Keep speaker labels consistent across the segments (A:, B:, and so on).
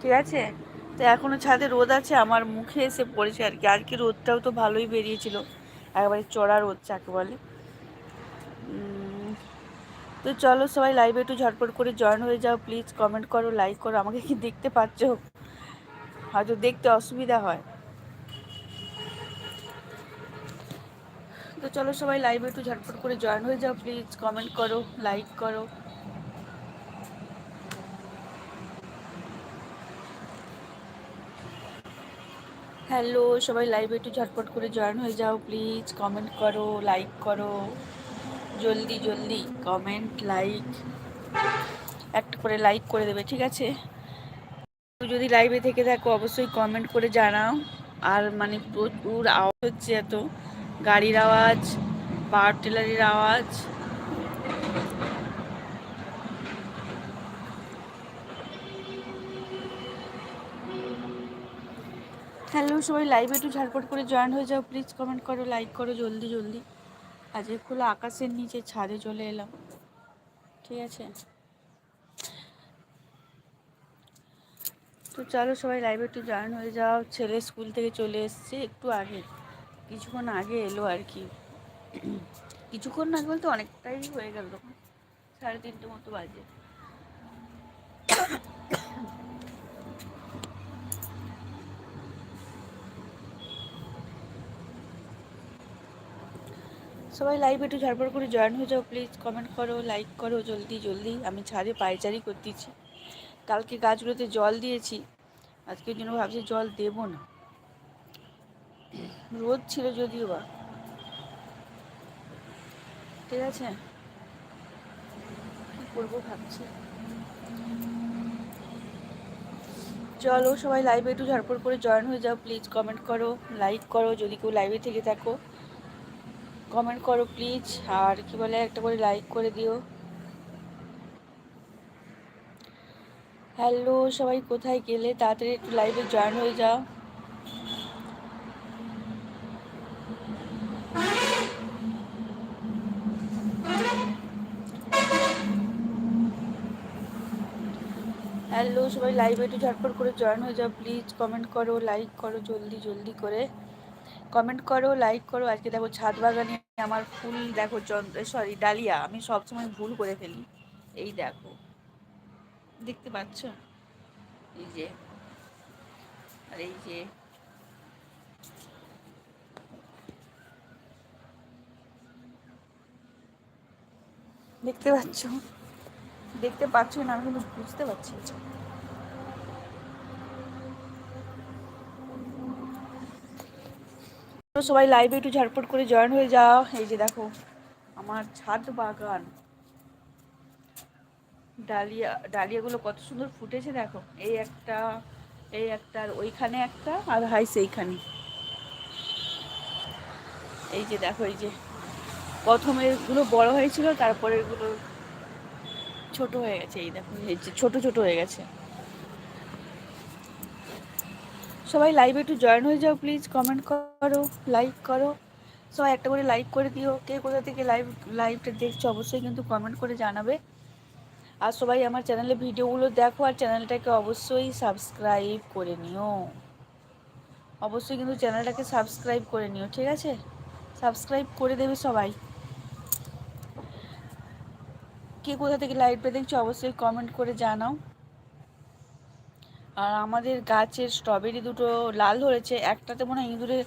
A: ঠিক আছে? তো এখনও ছাদে রোদ আছে, আমার মুখে এসে পড়েছে আর কি। আর কি রোদটাও তো ভালোই বেরিয়েছিল। একেবারে চড়া রোদ যাকে বলে। তো চলো সবাই লাইভে একটু ঝটপট করে জয়েন হয়ে যাও। প্লিজ কমেন্ট করো লাইক করো। আমাকে কি দেখতে পাচ্ছ? হয়তো দেখতে অসুবিধা হয়। তো চলো সবাই লাইভে একটু ঝটপট করে জয়েন হয়ে যাও। প্লিজ কমেন্ট করো লাইক করো। হ্যালো, সবাই লাইভে একটু ঝটপট করে জয়েন হয়ে যাও প্লিজ কমেন্ট করো লাইক করো। জলদি জলদি কমেন্ট লাইক একটা করে লাইক করে দেবে, ঠিক আছে? যদি লাইভে থেকে থাকো, অবশ্যই কমেন্ট করে জানাও। আর মানে প্রচুর আওয়াজ হচ্ছে এত। গাড়ির আওয়াজ পাওয়ার টেলারের আওয়াজ। হ্যালো, সবাই লাইভে একটু ঝটপট করে জয়েন হয়ে যাও প্লিজ কমেন্ট করো লাইক করো, জলদি জলদি। আজকে খোলা আকাশের নিচে ছাদে চলে এলাম। ঠিক আছে? তো চলো সবাই লাইভে একটু জয়েন হয়ে যাও। ছেলে স্কুল থেকে চলে এসছে, একটু আগে, কিছুক্ষণ আগে এলো আর কি। কিছুক্ষণ আগে বলতে অনেকটাই হয়ে গেল তখন সাড়ে তিনটে মতো বাজে। সবাই লাইভ একটু ঝড়পড় করে জয়েন হয়ে যাও প্লিজ কমেন্ট করো লাইক করো, জলদি জলদি। আমি ছাদে পায়চারি করতেছি। কালকে গাছগুলোতে জল দিয়েছি। আজকের জন্য ভাবছি জল দেব না। রোদ ছিল যদিও বা। ঠিক আছে? কি করব ভাবছি। চলো সবাই লাইভে একটু ঝড়পড় করে জয়েন হয়ে যাও প্লিজ কমেন্ট করো লাইক করো, যদি কেউ লাইভে থেকে থাকো। কমেন্ট করো প্লিজ আর কি বলে, একটা করে লাইক করে দিও। হ্যালো সবাই কোথায় গেলে? তাড়াতাড়ি একটু লাইভে জয়েন হয়ে যাও। হ্যালো সবাই লাইভে একটু ঝটপট করে জয়েন হয়ে যাও প্লিজ কমেন্ট করো লাইক করো, জলদি জলদি করে। কমেন্ট করো লাইক করো। আজকে দেখো ছাদ বাগানে আমার ফুল দেখো সরি ডালিয়া। আমি সবসময় ভুল করে ফেলি। এই দেখো। দেখতে পাচ্ছ? এই যে। আর এই যে। দেখতে পাচ্ছ? দেখতে পাচ্ছ না? আমি কিন্তু বুঝতে পারছি সবাই লাইভে একটু ঝটপট করে জয়েন হয়ে যাও। এই যে দেখো, আমার ছাদ বাগান। ডালিয়া, ডালিয়াগুলো কত সুন্দর ফুটেছে দেখো। এই একটা এই একটা, আর ওইখানে একটা, আর হাই সেইখানে। এই যে দেখো, এই যে প্রথমে এগুলো বড় হয়েছিল, তারপরে এগুলো ছোট হয়ে গেছে। এই দেখো, এই যে ছোট ছোট হয়ে গেছে। সবাই লাইভে একটু জয়েন হয়ে যাও প্লিজ কমেন্ট করো লাইক করো। সবাই একটা করে লাইক করে দিও। কে কোথা থেকে লাইভ লাইভটা দেখছ অবশ্যই কিন্তু কমেন্ট করে জানাবে। আর সবাই আমার চ্যানেলে ভিডিওগুলো দেখো আর চ্যানেলটাকে অবশ্যই সাবস্ক্রাইব করে নিও। অবশ্যই কিন্তু চ্যানেলটাকে সাবস্ক্রাইব করে নিও, ঠিক আছে? সাবস্ক্রাইব করে দেবে সবাই। কে কোথা থেকে লাইভটা দেখছ অবশ্যই কমেন্ট করে জানাও। আর আমাদের গাছের স্ট্রবেরি দুটো লাল ধরেছে একটাতে মনে হয় ইঁদুরে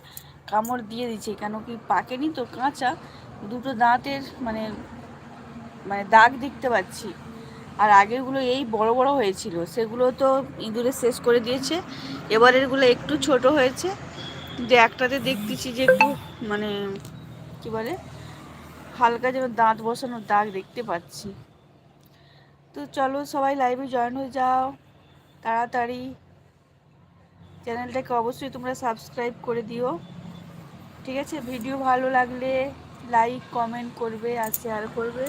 A: কামড় দিয়ে দিচ্ছে কেন কি পাকেনি তো কাঁচা, দুটো দাঁতের মানে মানে দাগ দেখতে পাচ্ছি। আর আগেরগুলো এই বড় বড় হয়েছিল, সেগুলো তো ইঁদুরে শেষ করে দিয়েছে, এবারেরগুলো একটু ছোট হয়েছে। যে একটাতে দেখতেছি যে একটু মানে কি বলে, হালকা যেন দাঁত বসানোর দাগ দেখতে পাচ্ছি। তো চলো সবাই লাইভে জয়েন হয়ে যাও। তাড়াতাড়ি চ্যানেলটাকে অবশ্যই তোমরা সাবস্ক্রাইব করে দিও। ঠিক আছে? ভিডিও ভালো লাগলে লাইক, কমেন্ট করবে আর শেয়ার করবে।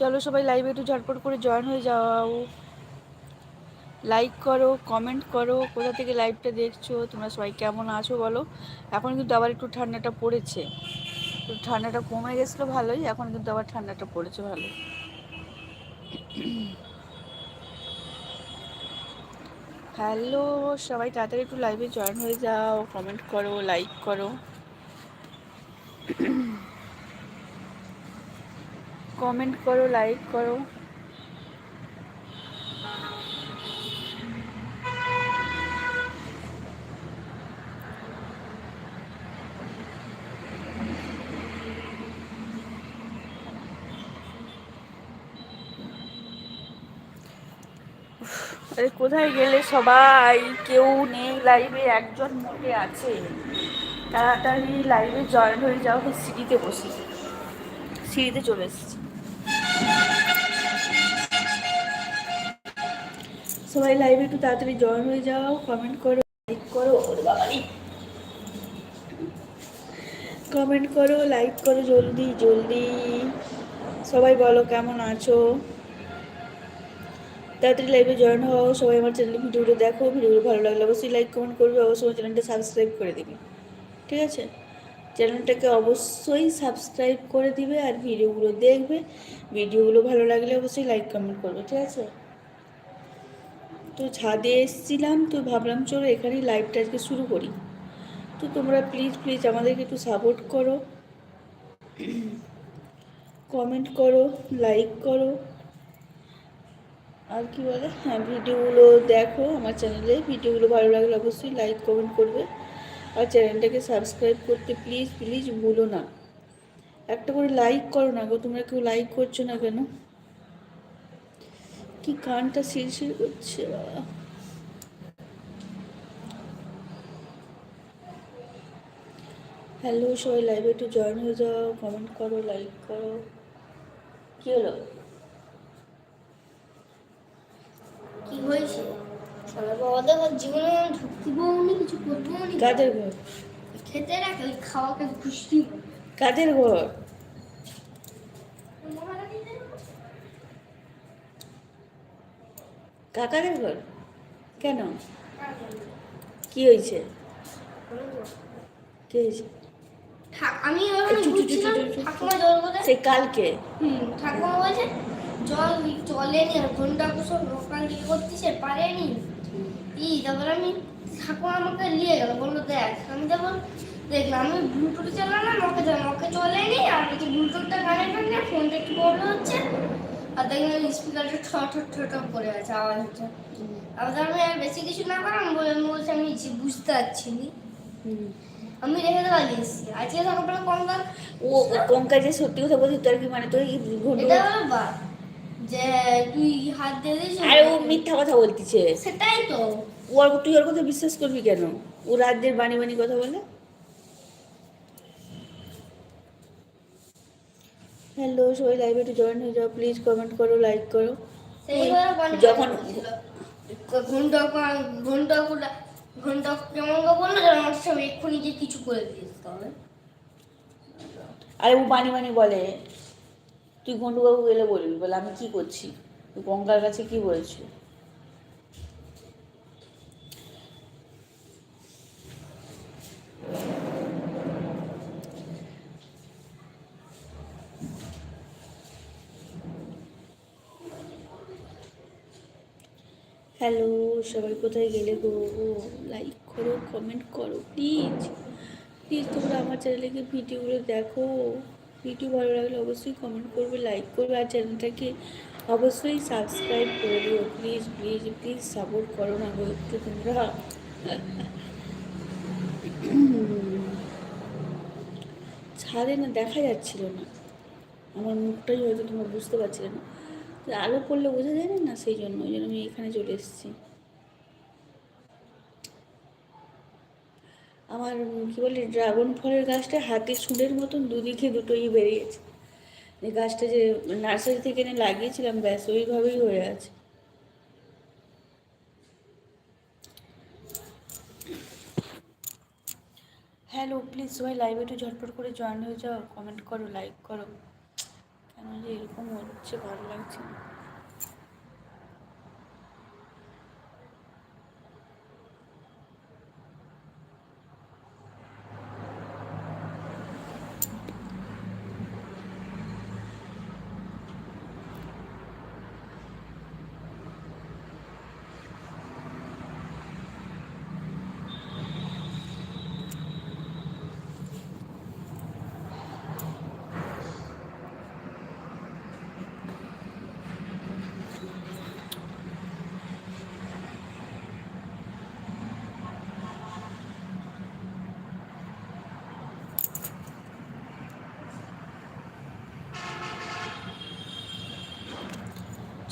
A: চলো সবাই লাইভে একটু ঝটপট করে জয়েন হয়ে যাও। লাইক করো কমেন্ট করো, কোথা থেকে লাইভটা দেখছ, তোমরা সবাই কেমন আছো বলো? এখন কিন্তু আবার একটু ঠান্ডাটা পড়েছে। ঠান্ডাটা কমে গেছিল ভালোই, এখন কিন্তু আবার ঠান্ডাটা পড়েছে ভালো হ্যালো, সবাই তাড়াতাড়ি একটু লাইভে জয়েন হয়ে যাও। কমেন্ট করো লাইক করো। কমেন্ট করো লাইক করো। কোথায় গেলে সবাই? কেউ নেই লাইভে একজন মোটে আছে। তাড়াতাড়ি লাইভে জয়েন হয়ে যাও সিঁড়িতে বসে। সিঁড়িতে চলে এসেছি। সবাই লাইভে একটু তাড়াতাড়ি জয়েন হয়ে যাও কমেন্ট করো লাইক করো, ওরে বাবারি কমেন্ট করো লাইক করো, জলদি জলদি। সবাই বলো কেমন আছো? তাড়াতাড়ি লাইভে জয়েন হও, সবাই আমার চ্যানেলে ভিডিওটা দেখো ভিডিওগুলো ভালো লাগলে অবশ্যই লাইক কমেন্ট করবে, অবশ্যই চ্যানেলটা সাবস্ক্রাইব করে দিবে। ঠিক আছে? চ্যানেলটাকে অবশ্যই সাবস্ক্রাইব করে দিবে আর ভিডিওগুলো দেখবে। ভিডিওগুলো ভালো লাগলে অবশ্যই লাইক কমেন্ট করবে, ঠিক আছে? তো ছাদে এসেছিলাম, তো ভাবলাম চলো এখানেই লাইভটা আজকে শুরু করি। তো তোমরা প্লিজ প্লিজ আমাদেরকে একটু সাপোর্ট করো। কমেন্ট করো লাইক করো। আর কি বলে? হ্যাঁ ভিডিওগুলো দেখো আমার চ্যানেলে। ভিডিওগুলো ভালো লাগলে অবশ্যই লাইক কমেন্ট করবে। আর চ্যানেলটাকে সাবস্ক্রাইব করতে প্লিজ প্লিজ ভুলো না। একটা করে লাইক করো না গো, তোমরা কেউ লাইক করছ না কেন? কি কানটা শিরশির করছে বাবা। হ্যালো সবাই লাইভে একটু জয়েন হয়ে যাও কমেন্ট করো লাইক করো। কি হলো?
B: কি হয়েছে? আমার বাবাদের জীবনে ঢুকতেও নি কিছু করতেও নি।
A: কাদের ঘর?
B: খেতে রাখে ওই খাওয়াকে খুশি
A: কাদের ঘর? কাকাদের ঘর? কেন? কি হয়েছে? কি হয়েছে?
B: আমি
A: সেই কালকে?
B: হুম ঠাকুমা বলছে জল চলেনি আর ঘণ্টা কুসব লোকাল কি করতেছে পারেনি ই তারপর আমি ঠাকুমা আমাকে নিয়ে গেল বলল দেখ আমি তারপর দেখলাম আমি ব্লুটুথ চালালাম ওকে ওকে চলেনি আর যে ব্লুটুথটা কানে কানে ফোনটা একটু প্রবলেম হচ্ছে। আর দেখলাম স্পিকারটা ঠ ঠ ঠ করে আছে আওয়াজ হচ্ছে। আবার আমি আর বেশি কিছু না করাম বলে আমি বলছি আমি বুঝতে পারছি নি। আমি রেখে দেওয়া দিয়েছি আজকে সকালবেলা দাম
A: ও কঙ্কা যে সত্যি কথা বলছি তোর কি মানে তুই ঘন্টু
B: যে তুই হাত দিয়ে
A: আরে ও মিথ্যা কথা বলতিছে।
B: সেটাই তো।
A: ওর তুই ওর কথা বিশ্বাস করবি কেন? ও রাজ্যের বাণী বাণী কথা বলে। হ্যালো সবাই লাইভে একটু জয়েন হয়ে যাও। প্লিজ কমেন্ট করো লাইক করো। যখন-।
B: ঘণ্টা ঘণ্টা ঘণ্টা কেমন বলল যে আমার সব এক্ষুনি যে কিছু করে দিস তাহলে।
A: আরে ও বাণী বাণী বলে। তুই ঘন্টুবাবু গেলে বলবি, বলে আমি কি করছি? তুই গঙ্গার কাছে কি বলছি? হ্যালো সবাই কোথায় গেলে গো? লাইক করো কমেন্ট করো প্লিজ প্লিজ তোমরা আমার চ্যানেলে গিয়ে ভিডিওগুলো দেখো। ভিডিও ভালো লাগলে অবশ্যই কমেন্ট করবে লাইক করবে আর চ্যানেলটাকে অবশ্যই সাবস্ক্রাইব করে দিও। প্লিজ প্লিজ প্লিজ সাপোর্ট করো না একটু তোমরা। ছাদে না দেখা যাচ্ছিল না। আমার মুখটাই হয়তো তোমরা বুঝতে পারছিলে না। আলো পড়লে বোঝা যায় না? সেই জন্য, ওই জন্য আমি এখানে চলে এসেছি। আমার কি বলে, ড্রাগন ফলের গাছটা হাতে সুঁড়ের মতন দুদিকে দুটোই বেরিয়েছে। এই গাছটা যে নার্সারি থেকে এনে লাগিয়েছিলাম, ব্যাস, ওইভাবেই হয়ে আছে। হ্যালো, প্লিজ সবাই লাইভে একটু ঝটপট করে জয়েন হয়ে যাও, কমেন্ট করো, লাইক করো। কেন যে এরকম হচ্ছে, ভালো লাগছে না।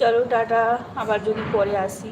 A: চলো টাটা। আবার যদি পরে আসি।